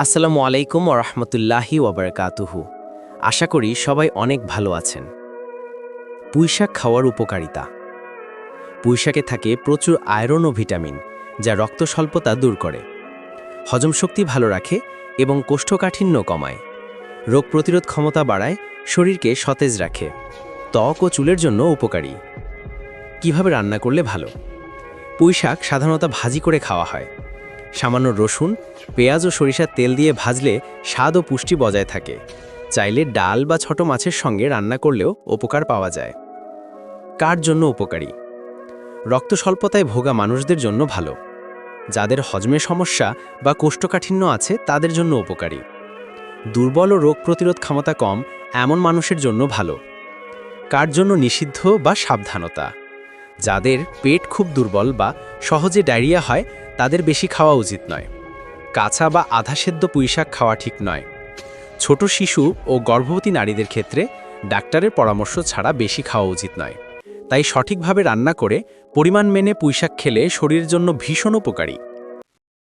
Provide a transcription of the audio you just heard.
আসসালামু আলাইকুম ওরহমতুল্লাহি ওবরকাতুহু আশা করি সবাই অনেক ভালো আছেন। পুঁইশাক খাওয়ার উপকারিতা। পুঁইশাকে থাকে প্রচুর আয়রন ও ভিটামিন, যা রক্ত স্বল্পতা দূর করে। হজম শক্তি ভালো রাখে এবং কোষ্ঠকাঠিন্য কমায়। রোগ প্রতিরোধ ক্ষমতা বাড়ায়, শরীরকে সতেজ রাখে। ত্বক ও চুলের জন্য উপকারী। কীভাবে রান্না করলে ভালো? পুঁইশাক সাধারণত ভাজি করে খাওয়া হয়। সামান্য রসুন, পেঁয়াজ ও সরিষার তেল দিয়ে ভাজলে স্বাদ ও পুষ্টি বজায় থাকে। চাইলে ডাল বা ছোট মাছের সঙ্গে রান্না করলেও উপকার পাওয়া যায়। কার জন্য উপকারী? রক্ত স্বল্পতায় ভোগা মানুষদের জন্য ভালো। যাদের হজমে সমস্যা বা কোষ্ঠকাঠিন্য আছে, তাদের জন্য উপকারী। দুর্বল ও রোগ প্রতিরোধ ক্ষমতা কম, এমন মানুষের জন্য ভালো। কার জন্য নিষিদ্ধ বা সাবধানতা? যাদের পেট খুব দুর্বল বা সহজে ডায়রিয়া হয়, তাদের বেশি খাওয়া উচিত নয়। কাঁচা বা আধা সেদ্ধ পুঁইশাক খাওয়া ঠিক নয়। ছোট শিশু ও গর্ভবতী নারীদের ক্ষেত্রে ডাক্তারের পরামর্শ ছাড়া বেশি খাওয়া উচিত নয়। তাই সঠিকভাবে রান্না করে পরিমাণ মেনে পুঁইশাক খেলে শরীরের জন্য ভীষণ উপকারী।